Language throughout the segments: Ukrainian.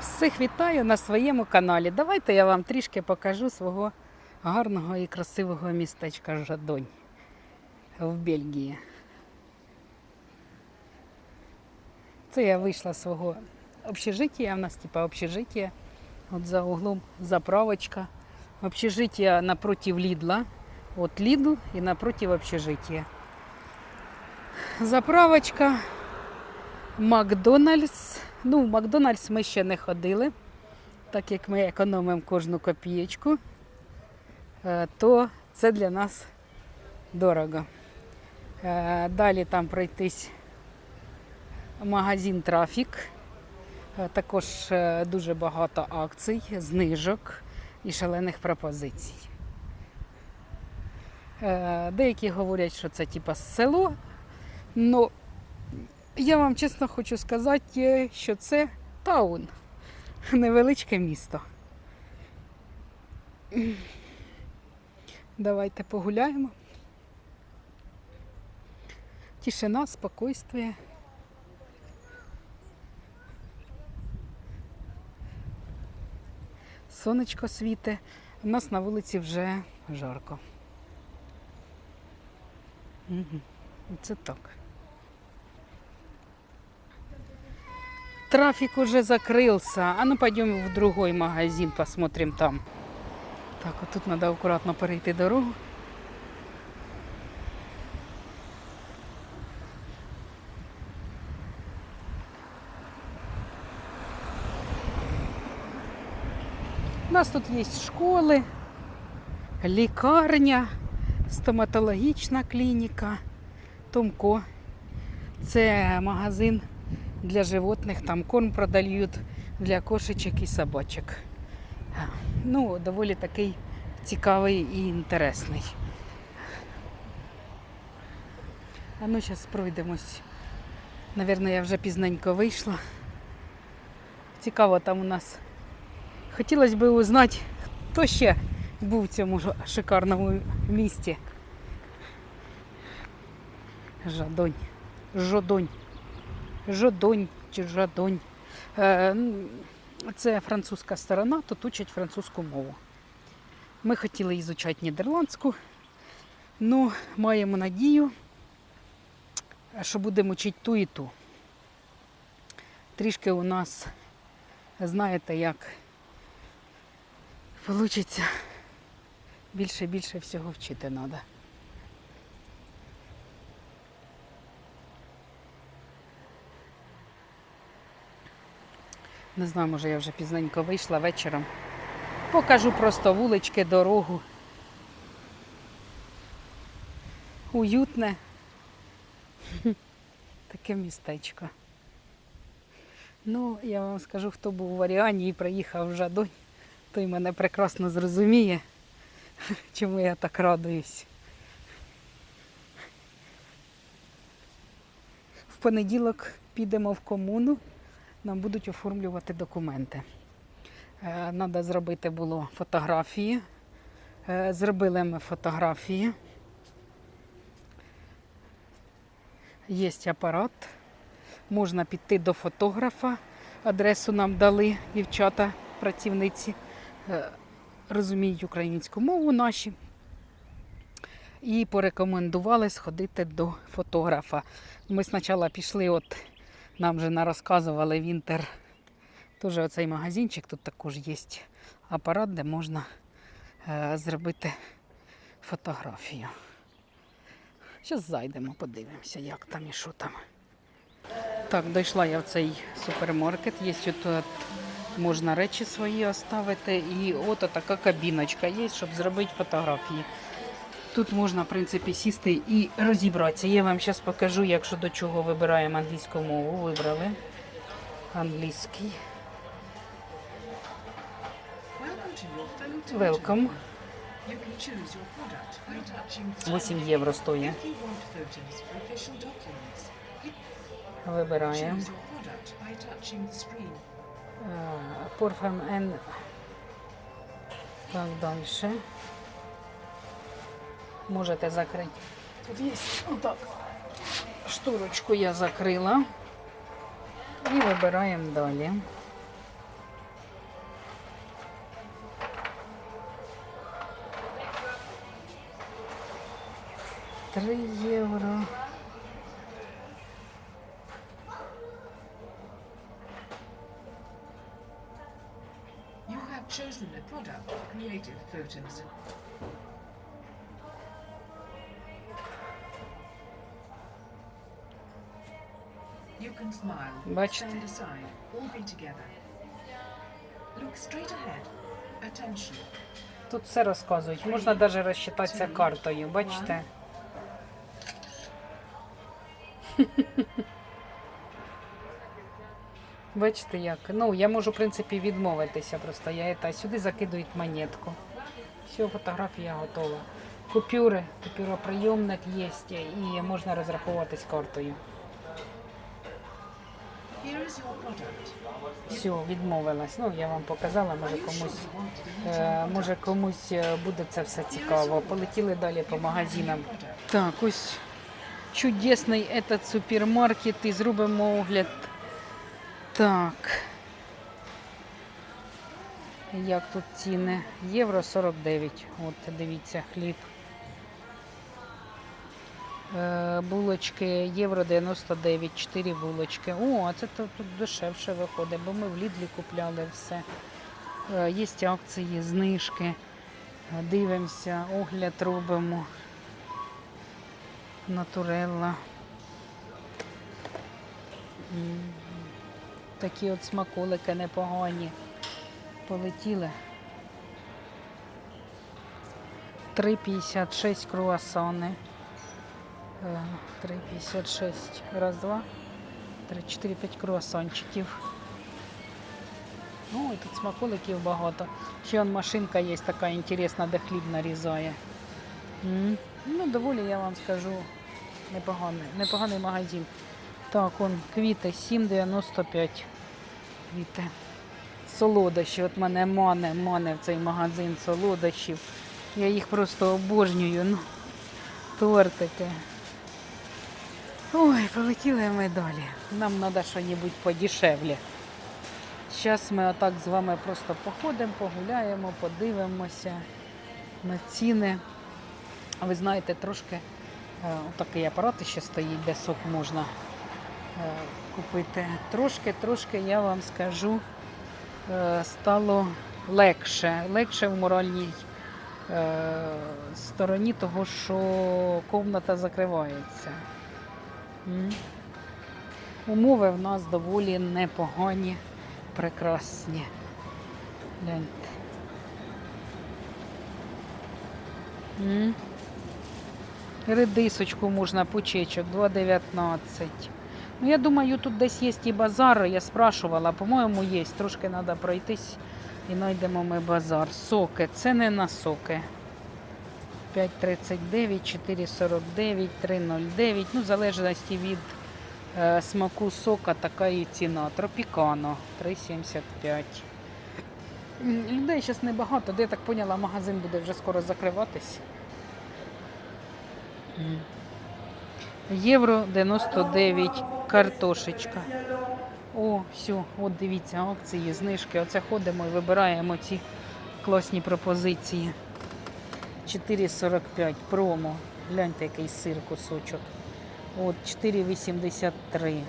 Всіх вітаю на своєму каналі. Давайте я вам трішки покажу свого гарного і красивого містечка Жадонь в Бельгії. Це я вийшла з свого общежиття, у нас типа общежиття. От за углом заправочка. Общежиття напротив Лідла. От Лідл і напротив общежиття. Заправочка. Макдональдс. Ну, в Макдональдс ми ще не ходили, так як ми економимо кожну копієчку, е, то це для нас дорого. Е, Далі там пройтись магазин Трафік. Е, Також дуже багато акцій, знижок і шалених пропозицій. Деякі говорять, що це типа село. Ну, я вам чесно хочу сказати, що це таун, невеличке місто. Давайте погуляємо. Тишина, спокойствие. Сонечко світе. У нас на вулиці вже жарко. Угу. Це так. Трафик уже закрылся. А ну пойдем в другой магазин, посмотрим там. Так, вот тут надо аккуратно перейти дорогу. У нас тут є школи, лікарня, стоматологічна клініка, Томко. Це магазин для животних, там корм продають для кошечок і собачок. Ну, доволі такий цікавий і інтересний. А ну, зараз пройдемось. Навірно, я вже пізненько вийшла. Цікаво там у нас. Хотілося б узнати, хто ще був в цьому шикарному місті. Жадонь. Жодонь. Жодонь чи жадонь. Е, Це французька сторона, тут учать французьку мову. Ми хотіли ізучати нідерландську, але маємо надію, що будемо вчити ту і ту. Трішки у нас, знаєте, як вийде, більше і більше всього вчити треба. Не знаю, може я вже пізненько вийшла вечором. Покажу просто вулички, дорогу. Уютне. Таке містечко. Ну, я вам скажу, хто був у Варіані і приїхав в Жадонь, той мене прекрасно зрозуміє, чому я так радуюсь. В понеділок підемо в комуну нам будуть оформлювати документи. Треба зробити було фотографії. Е, Зробили ми фотографії. Є апарат. Можна піти до фотографа. Адресу нам дали дівчата, працівниці, е, розуміють українську мову наші. І порекомендували сходити до фотографа. Ми спочатку пішли, от нам вже розказували в Інтер. Оцей магазинчик, тут також є апарат, де можна е, зробити фотографію. Зараз зайдемо, подивимося, як там і що там. Так, дійшла я в цей супермаркет. Є тут можна речі свої оставити. І от така кабіночка є, щоб зробити фотографії. Тут можна, в принципі, сісти і розібратися. Я вам зараз покажу, якщо до чого вибираємо англійську мову. Вибрали англійський. Welcome to your photo Welcome. You can choose your product by touching the 8 євро стоїть. Вибираємо. screen. Порфам Н. Так, далі можете закрити. Тут є отак. Штурочку я закрила і вибираємо далі. Три євро. You have chosen a product creative photos. Attention. Тут все розказують. Можна навіть розчитатися картою, бачите? Бачите як? Ну, я можу, в принципі, відмовитися просто. Я та сюди закидують монетку. Все, фотографія готова. Купюри, купюроприйомник є і можна розраховуватись картою. Все, відмовилась. Ну, я вам показала, може комусь. Е, може комусь е, буде це все цікаво. Полетіли далі по магазинам. Так, ось чудесний этот супермаркет і зробимо огляд. Так. Як тут ціни? Євро 49. От, дивіться, хліб. Е, булочки євро 99, 4 булочки. О, це тут, дешевше виходить, бо ми в Лідлі купляли все. Е, Є акції, знижки. Дивимося, огляд робимо. Натурелла. Такі от смаколики непогані. Полетіли. 3,56 круасани. Е, 3,56. Раз, два. Три, чотири, п'ять круасанчиків. Ну, і тут смаколиків багато. Ще он машинка є така інтересна, де хліб нарізає. М. Ну, доволі, я вам скажу, непоганий, непоганий магазин. Так, он квіти 7,95. Квіти. Солодощі. От мене мане, мане в цей магазин солодощів. Я їх просто обожнюю. Ну, тортики. Ой, полетіли ми далі. Нам треба щось подешевле. Зараз ми отак з вами просто походимо, погуляємо, подивимося на ціни. Ви знаєте, трошки е, отакий апарат ще стоїть, де сок можна е, купити. Трошки, трошки, я вам скажу, е, стало легше. Легше в моральній стороні, того, що комната закривається. Умови в нас доволі непогані, прекрасні. Гляньте. Редисочку можна пучечок 2,19. Ну, я думаю, тут десь є і базар. Я спрашувала, по-моєму, є. Трошки треба пройтись і знайдемо ми базар. Соки. Це не на соки. 5,39, 4,49, 3,09. Ну, в залежності від е, смаку сока, така і ціна. Тропікано 3,75. М, Людей зараз небагато, де я так поняла, магазин буде вже скоро закриватись. Євро 99 картошечка. О, все, от дивіться, акції, знижки. Оце ходимо і вибираємо ці класні пропозиції. 4,45 промо. Гляньте, який сир кусочок. От 4,83.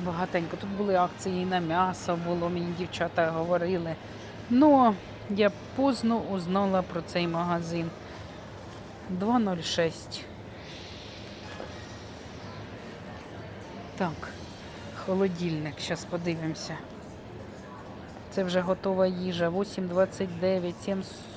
Багатенько. Тут були акції на м'ясо було, мені дівчата говорили. Ну, я поздно узнала про цей магазин. 2,06. Так, холодильник, зараз подивимося. Це вже готова їжа. 8,29,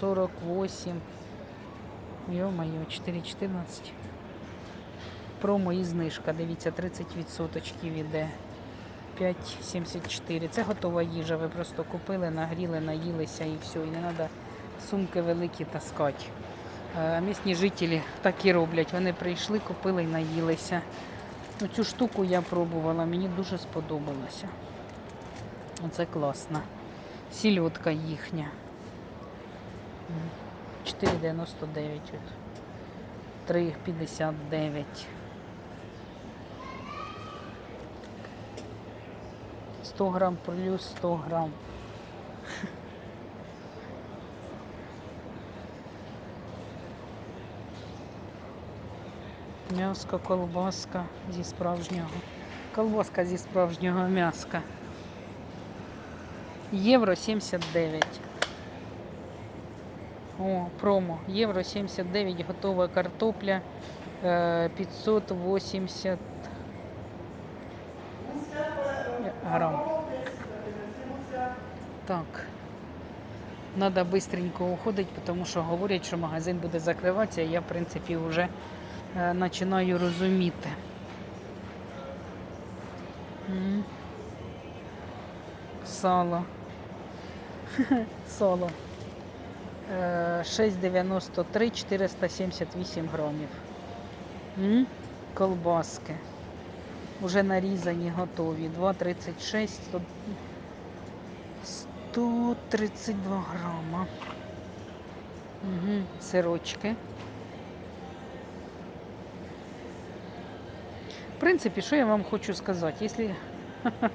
7,48. Йо-моє, 4,14. Промо і знижка. Дивіться, 30% іде. 5,74. Це готова їжа. Ви просто купили, нагріли, наїлися і все. І не треба сумки великі таскати. Е, Місні жителі так і роблять. Вони прийшли, купили і наїлися. Ну, Цю штуку я пробувала, мені дуже сподобалося. Оце класно сільотка їхня. 4,99 от. 3,59. Сто грам плюс 100 грам. М'яско, колбаска зі справжнього. Колбаска зі справжнього м'яска. Євро 79. О, промо. Євро 79, готова картопля. е, 580 грам. Так. Надо быстренько уходить, тому що говорять, що магазин буде закриватися, я, в принципі, вже е, починаю розуміти. Сало. Сало. Е, 6,93, 478 грамів. М? Колбаски. Уже нарізані, готові. 2,36, 100 132 грама. Угу. Сирочки. В принципі, що я вам хочу сказати? Якщо,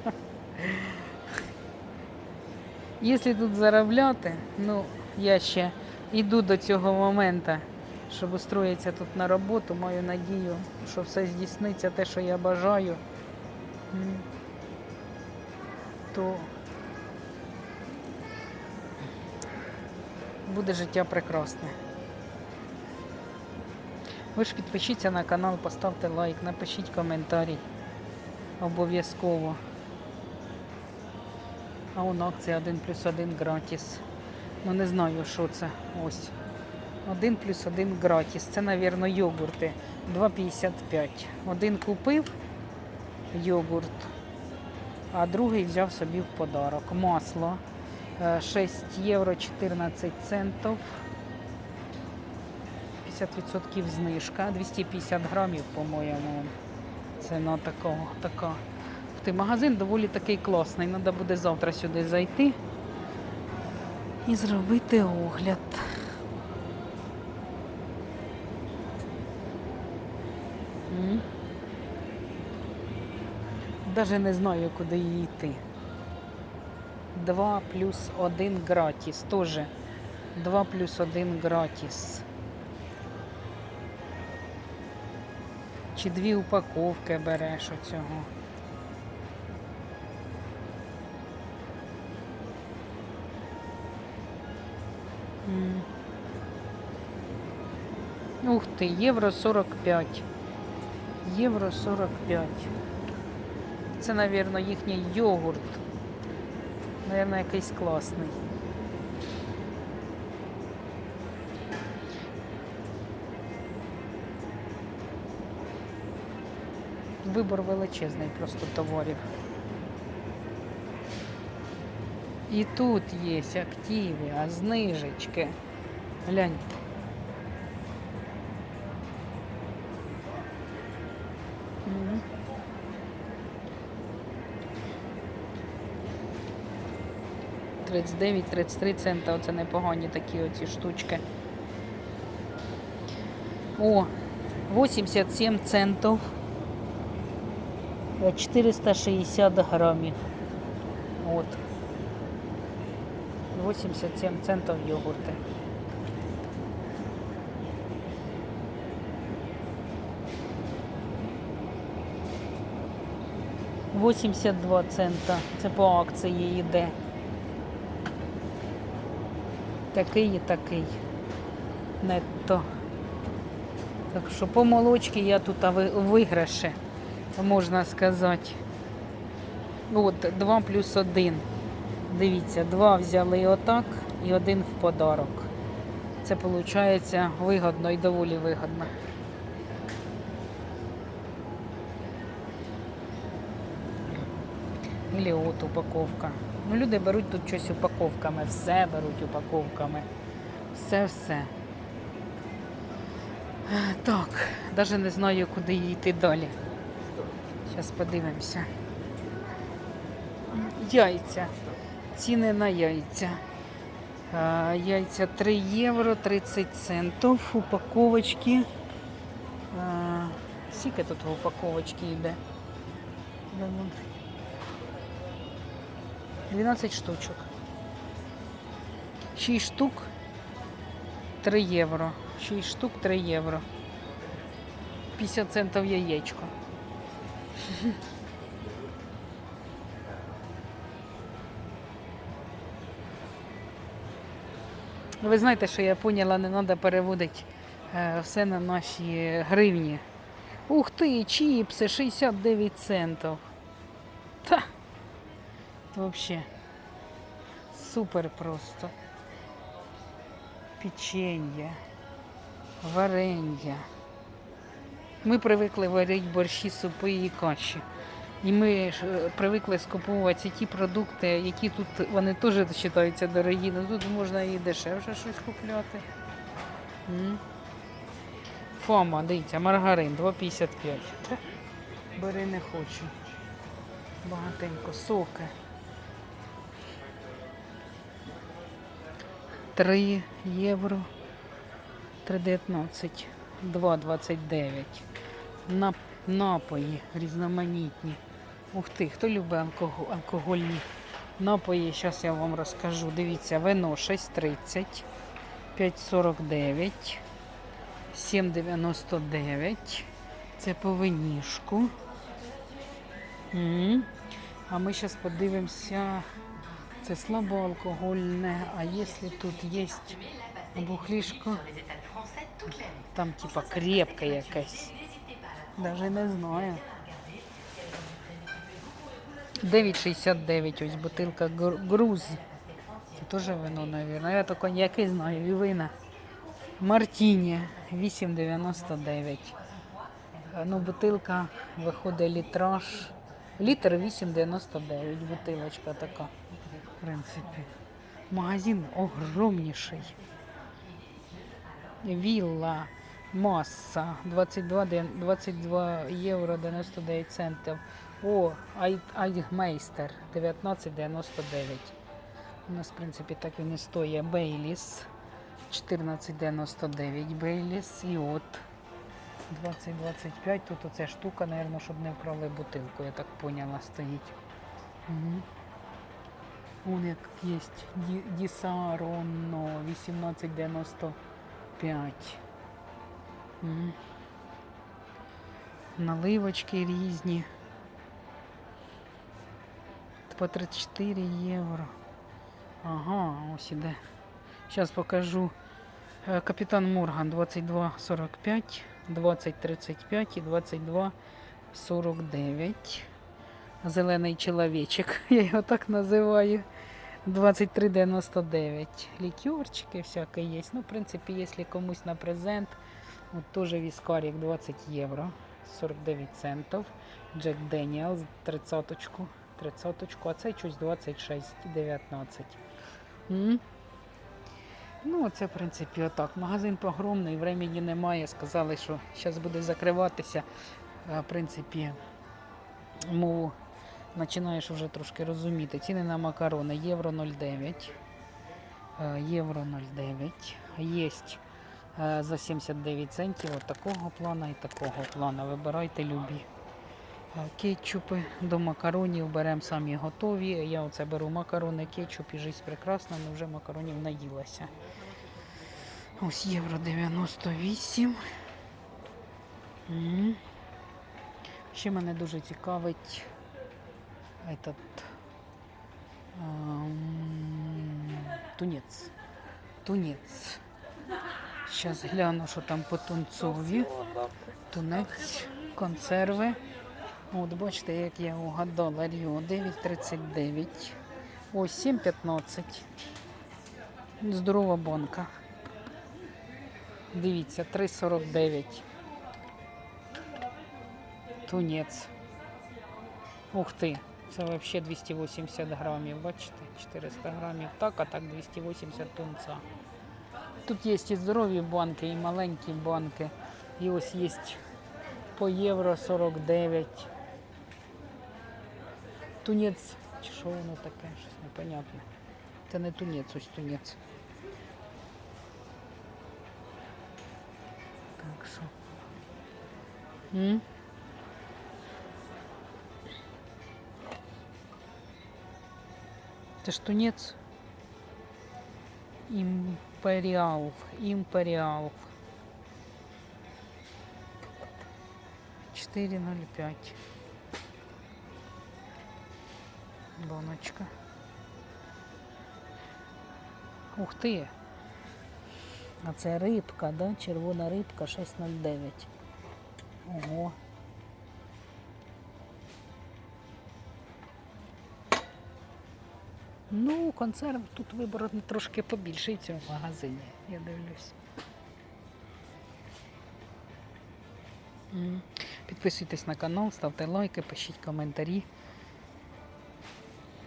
Якщо тут заробляти, ну, я ще йду до цього моменту, щоб устроїтися тут на роботу, маю надію, що все здійсниться те, що я бажаю, то буде життя прекрасне. Ви ж підпишіться на канал, поставте лайк, напишіть коментарі. Обов'язково. А он акція 1 плюс 1 гратіс. Ну не знаю, що це. Ось. 1 плюс 1 гратіс. Це, мабуть, йогурти. 2,55. Один купив йогурт, а другий взяв собі в подарок. Масло. Е, 6 євро 14 центів. 50% знижка. 250 грамів, по-моєму. Ціна такого, така. Ти магазин доволі такий класний. Треба буде завтра сюди зайти і зробити огляд. Даже не знаю, куди їй йти. 2 плюс 1 гратіс. Тоже 2 плюс 1 гратіс. Чи дві упаковки береш оцього? Ух ти, євро 45. Євро 45. Це, мабуть, їхній йогурт. Наверное, якийсь класний. Вибор величезний просто товарів. І тут є активи, а знижечки. Гляньте. 39-33 цента. Оце непогані такі оці штучки. О, 87 центов. 460 грамів. От. 87 центов йогурти. Восімдесят два цента. Це по акції йде. Такий і такий. Нетто. Так що по молочці я тут а ви- у виграші, можна сказати. От, 2 плюс 1. Дивіться, два взяли отак і один в подарок. Це виходить вигодно і доволі вигодно. Ілі от упаковка. Ну, люди беруть тут щось упаковками, все беруть упаковками. Все-все. Так, навіть не знаю, куди йти далі. Зараз подивимося. Яйця. Ціни на яйця. Яйця 3 євро 30 центів. Упаковочки. Скільки тут в упаковочці йде? 12 штучок. 6 штук 3 євро. 6 штук 3 євро. 50 центів яєчко. Ви знаєте, що я поняла, не треба переводити е, все на наші гривні. Ух ти, чіпси 69 центів. Та. Взагалі супер просто. Печенье, варення. Ми привикли варити борщі, супи і каші. І ми ж е, привикли скуповувати ті продукти, які тут вони теж вважаються дорогі, але тут можна і дешевше щось купляти. Фома, дивіться, маргарин 2,55. Бери не хочу. Багатенько, соки. 3 євро 3,19, 2,29. На, напої різноманітні. Ух ти, хто любить алкоголь, алкогольні напої, зараз я вам розкажу. Дивіться, вино 6,30, 5,49, 7,99. Це по винішку. А ми зараз подивимося. Це слабоалкогольне, а якщо тут є бухлішко, там типа крепка якась. Даже не знаю. 9,69 ось бутилка груз. Це теж вино, мабуть. Я то коньяки знаю, і вина. Мартіні 8,99. Е, Ну, бутилка виходить літраж. Літр 8,99 бутилочка така. Принципі. Магазин огромніший. Вілла, маса 22, 22 євро 99 центів. О, Ай- Айгмейстер 19,99. У нас, в принципі, так він і стоїть. Бейліс 14,99 Бейліс і от 20-25. Тут оця штука, мабуть, щоб не вкрали бутилку, я так поняла, стоїть. Угу. Вон як є Ді- Дісароно 18,95. Угу. Наливочки різні. По 34 євро. Ага, ось іде. Зараз покажу. Е, Капітан Морган 22,45, 20,35 і 22,49. Зелений чоловічок, я його так називаю. 23,99. Лікерчики всяке є. Ну, в принципі, якщо комусь на презент, от теж віскарик 20 євро, 49 центів. Джек Деніелс 30 30 а цей щось 26,19. М. Ну, це, в принципі, отак. Магазин погромний, времени немає. Сказали, що зараз буде закриватися. В принципі, мову починаєш вже трошки розуміти. Ціни на макарони євро 0,9. Е, Євро 0,9. Є е, за 79 центів от такого плана і такого плана. Вибирайте любі. Е, Кетчупи до макаронів беремо самі готові. Я оце беру макарони, кетчуп і жизнь прекрасна, але вже макаронів наїлася. Ось євро 98. Ще мене дуже цікавить этот тунець. Тунець. Зараз гляну, що там по тунцові. Тунець, консерви. От бачите, як я угадала Ріо 9,39. Ось 7,15. Здорова банка. Дивіться, 3,49. Тунець. Ух ти, це взагалі 280 грамів, бачите? 400 грамів так, а так 280 тунця. Тут є і здорові банки, і маленькі банки. І ось є по євро 49. Тунець, чи що воно таке, щось непонятне. Це не тунець, ось тунець. Так що. Це ж тунець. Імперіал. Імперіал. 4,05. Баночка. Ух ти. А це рибка, да? Червона рибка 6,09. Ого. Ну, консерв тут вибор трошки побільший в цьому магазині, я дивлюсь. Підписуйтесь на канал, ставте лайки, пишіть коментарі.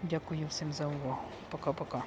Дякую всім за увагу. Пока-пока.